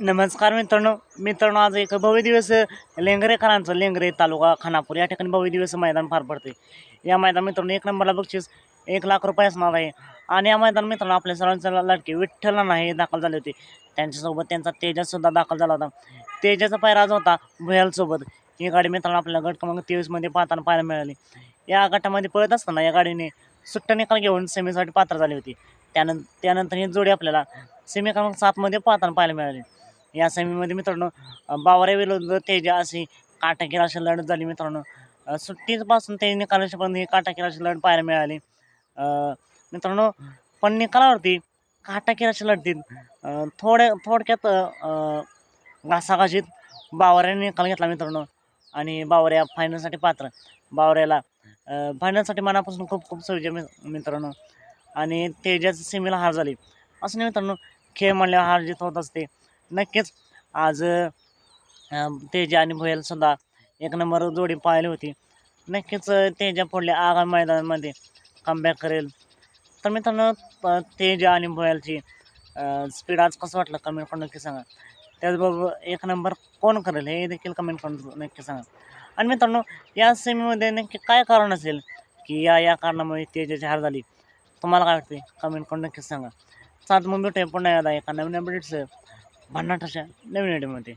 नमस्कार मित्रांनो. मित्रांनो आज एक भव्य दिवस लेंगरेकरांचं लेंगरे तालुका खानापूर या ठिकाणी भव्य दिवस मैदान पार पडते या मैदान मित्रांनो एक नंबरला बक्षीस एक लाख रुपये असणार आहे. आणि या मैदान मित्रांनो आपल्या सर्वांच्या लाटके विठ्ठल नाही दाखल झाले होते. त्यांच्यासोबत त्यांचा तेजससुद्धा दाखल झाला होता. तेजाचा पायराज होता भुयालसोबत ही गाडी मित्रांनो आपल्याला गट क्रमांक तेवीसमध्ये पाहताना पाहायला मिळाली. या गटामध्ये पळत असताना या गाडीने सुट्टा निकाल घेऊन सेमीसाठी पात्र झाली होती. त्यानंतर त्यानंतर ही जोडी आपल्याला सेमी क्रमांक सातमध्ये पाहताना पाहायला मिळाली. या सेमीमध्ये मित्रांनो बावऱ्या विरुद्ध तेजा अशी काटाकीर अशी लढत झाली मित्रांनो. सुट्टीपासून ते निकालापर्यंत ही काटाकीर अशी लढत पाहायला मिळाली. मित्रांनो पण निकालावरती काटाकीर अशी लढतीत थोड्या थोडक्यात घासाघाशीत बावऱ्याने निकाल घेतला मित्रांनो. आणि बावऱ्या फायनलसाठी पात्र. बावऱ्याला फायनलसाठी मनापासून खूप खूप सुविधा मित्रांनो. आणि तेजाच सेमीला हार झाली. असं नाही मित्रांनो खेळ म्हणल्यावर हार जीत होत असते. नक्कीच. आज अं, तेजा आणि भोयल सुद्धा एक नंबर जोडी पाहिली होती. नक्कीच तेजा पुढल्या आगामी मैदानामध्ये कमबॅक करेल. तर मित्रांनो तेजा आणि भोयलची स्पीड आज कसं वाटलं कमेंट करून नक्की सांगा. त्याचबरोबर एक नंबर कोण करेल हे देखील कमेंट करून नक्की सांगा. आणि मित्रांनो या सेमीमध्ये नक्की काय कारण असेल की या या कारणामुळे तेजाची हार झाली? तुम्हाला काय वाटते कमेंट करून नक्कीच सांगा. सात मग भेटूया पुन्हा एकदा एका नवीन अपडेट्स भन्नाट अशा नवीन व्हिडिओमध्ये